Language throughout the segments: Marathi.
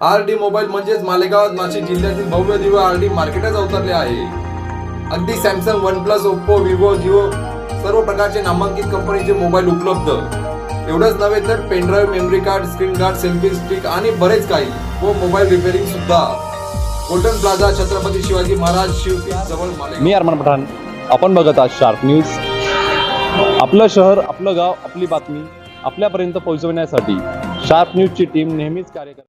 आर डी मोबाईल म्हणजेच मालेगाव नाशिक जिल्ह्यातील भव्य दिव्य आर डी मार्केटच अवतरले आहे. अगदी Samsung OnePlus Oppo Vivo Jio सर्व प्रकारचे नामांकित कंपनीचे मोबाईल उपलब्ध. एवढंच नव्हे तर pen drive memory card screen guard selfie stick आणि बरेच काही व मोबाईल रिपेअरिंग सुद्धा. गोल्डन प्लाझा छत्रपती शिवाजी महाराज शिवपीठ जवळ मी अरमान पठाण. आपण बघत आहात शार्प न्यूज. आपलं शहर आपलं गाव आपली बातमी आपल्यापर्यंत पोहोचवण्यासाठी शार्प न्यूजची टीम नेहमीच कार्य करते.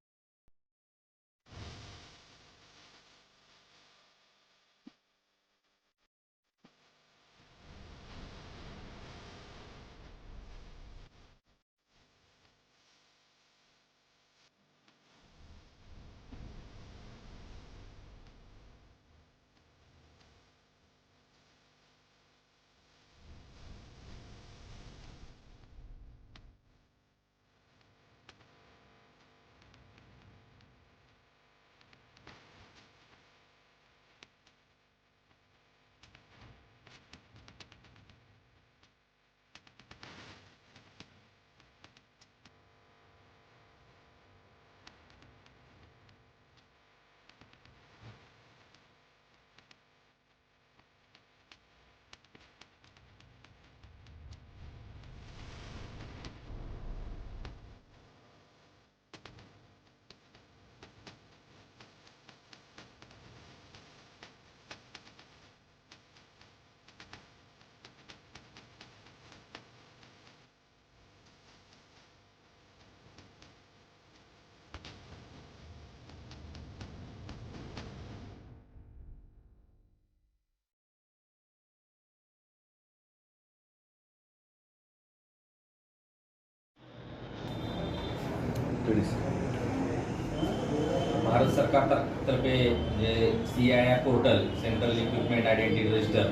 भारत सरकारतर्फे जे C I I portal central equipment identity register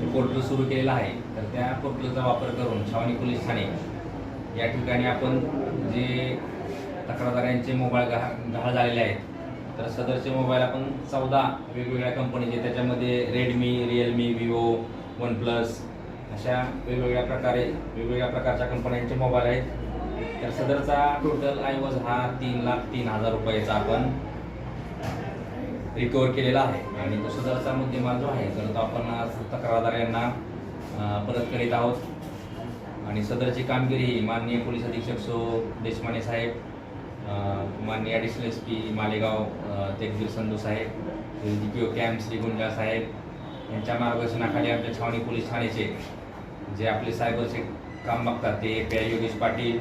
हे पोर्टल सुरू केलेलं आहे. तर त्या पोर्टलचा वापर करून छावणी पोलीस ठाणे या ठिकाणी आपण जे तक्रारदारांचे मोबाईल गहा गहाळ झालेले आहेत तर सदरचे मोबाईल आपण चौदा वेगवेगळ्या कंपनीचे त्याच्यामध्ये Redmi Realme Vivo OnePlus अशा वेगवेगळ्या प्रकारे वेगवेगळ्या प्रकारच्या कंपन्यांचे मोबाईल आहेत. तर सदरचा टोटल आयवज हा तीन लाख तीन हजार रुपयाचा आपण रिकवर केलेला आहे. आणि तो सदरचा मुद्देमाल जो आहे तर तो आपण आज तक्रारदार यांना परत करीत आहोत. आणि सदरची कामगिरी ही माननीय पोलीस अधीक्षक सो देशमाने साहेब माननीय additional S P Malegaon Tegveer Sandhu saheb D P O camp Shri Gunja saheb यांच्या मार्गदर्शनाखाली आमच्या छावणी पोलीस ठाण्याचे जे आपले सायबरचे काम बघतात ते पी आय योगेश पाटील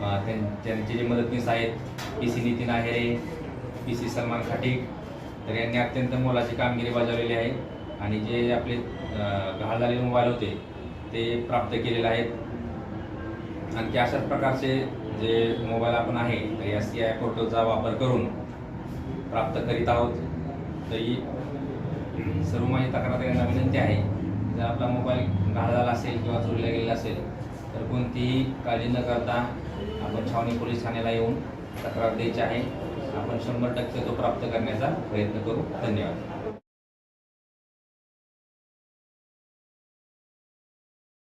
त्यांचे जे मदतनीस आहेत P C Nitin Ahere P C Salman Khatik तर यांनी अत्यंत मोलाची कामगिरी बजावलेली आहे. आणि जे आपले घाल झालेले मोबाईल होते ते प्राप्त केलेले आहेत. आणखी अशाच प्रकारचे जे मोबाईल आपण आहे तर या सी आय पोर्टलचा वापर करून प्राप्त करीत आहोत. तरी सर्व माझी तक्रारदारांना विनंती आहे. जर आपला मोबाईल घाळ झाला असेल किंवा चोरीला गेलेला असेल तर कोणतीही काळजी न करता आपण छावणी पोलीस ठाण्याला येऊन तक्रार द्यायची आहे. आपण शंभर टक्के तो प्राप्त करण्याचा प्रयत्न करू. धन्यवाद.